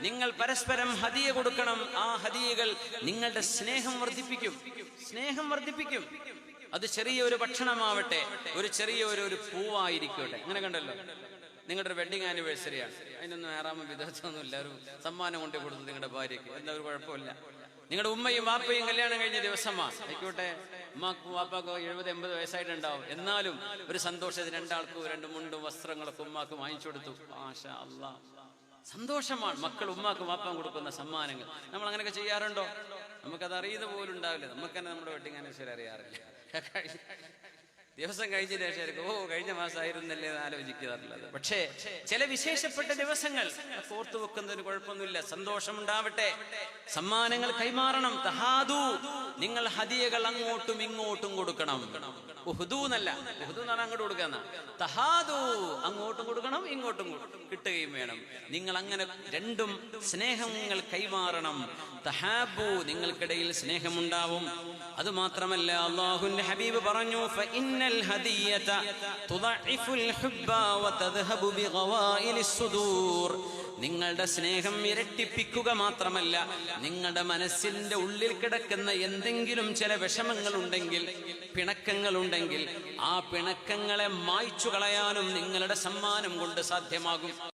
നിങ്ങൾ പരസ്പരം ഹദിയ കൊടുക്കണം. ആ ഹദിയകൾ നിങ്ങളുടെ സ്നേഹം വർദ്ധിപ്പിക്കും. സ്നേഹം വർദ്ധിപ്പിക്കും. അത് ചെറിയ ഒരു ഭക്ഷണമാവട്ടെ ഒരു ചെറിയ ഒരു ഒരു പൂവായിരിക്കട്ടെ. അങ്ങനെ കണ്ടല്ലോ? നിങ്ങളുടെ വെഡിങ് ആനിവേഴ്സറിയാണ് അതിനൊന്നും ആറാമ വിധത്തൊന്നും എല്ലാവരും സമ്മാനം കൊണ്ടു കൊടുത്തു നിങ്ങളുടെ ഭാര്യയ്ക്ക്. എന്താ ഒരു കുഴപ്പമില്ല. നിങ്ങളുടെ ഉമ്മയും വാപ്പയും കല്യാണം കഴിഞ്ഞ ദിവസമാണ് ആയിക്കോട്ടെ. ഉമ്മാക്കും വാപ്പാക്കോ എഴുപത് എൺപത് വയസ്സായിട്ടുണ്ടാവും. എന്നാലും ഒരു സന്തോഷത്തിന് രണ്ടാൾക്കും രണ്ട് മുണ്ടും വസ്ത്രങ്ങളൊക്കെ ഉമ്മാക്ക് വാങ്ങിച്ചു കൊടുത്തു. അള്ളാ സന്തോഷമാണ് മക്കൾ ഉമ്മാക്കും വാപ്പാൻ കൊടുക്കുന്ന സമ്മാനങ്ങൾ. നമ്മൾ അങ്ങനെയൊക്കെ ചെയ്യാറുണ്ടോ? നമുക്കത് അറിയുന്ന പോലും ഉണ്ടാവില്ല നമുക്ക് തന്നെ നമ്മുടെ വെഡിങ് അനുസരിച്ച് അറിയാറില്ല. ദിവസം കഴിഞ്ഞ ശേഷം ഓ കഴിഞ്ഞ മാസമായിരുന്നല്ലേ എന്ന് ആലോചിക്കാറുള്ളത്. പക്ഷേ ചില വിശേഷപ്പെട്ട ദിവസങ്ങൾ ഓർത്തു വെക്കുന്നതിന് കുഴപ്പമൊന്നുമില്ല. സന്തോഷമുണ്ടാവട്ടെ. സമ്മാനങ്ങൾ കൈമാറണം. തഹാദു. നിങ്ങൾ ഹദിയകൾ അങ്ങോട്ടും ഇങ്ങോട്ടും കൊടുക്കണം. ഉഹുദു എന്നല്ല. ഉഹുദു അങ്ങോട്ട് കൊടുക്കുന്ന. തഹാദു അങ്ങോട്ടും കൊടുക്കണം ഇങ്ങോട്ടും കിട്ടുകയും വേണം. നിങ്ങൾ അങ്ങനെ രണ്ടും സ്നേഹങ്ങൾ കൈമാറണം. തഹാബു നിങ്ങൾക്കിടയിൽ സ്നേഹമുണ്ടാവും. അത് മാത്രമല്ല അള്ളാഹുന്റെ ഹബീബ് പറഞ്ഞു ഫഇന്നൽ ഹദിയത ഹുബ്ബ ബിഗവായിലിസ് സുദൂർ. നിങ്ങളുടെ സ്നേഹം ഇരട്ടിപ്പിക്കുക മാത്രമല്ല നിങ്ങളുടെ മനസ്സിന്റെ ഉള്ളിൽ കിടക്കുന്ന എന്തെങ്കിലും ചില വിഷമങ്ങൾ ഉണ്ടെങ്കിൽ പിണക്കങ്ങൾ ഉണ്ടെങ്കിൽ ആ പിണക്കങ്ങളെ മായ്ച്ചു കളയാനും നിങ്ങളുടെ സമ്മാനം കൊണ്ട് സാധ്യമാകും.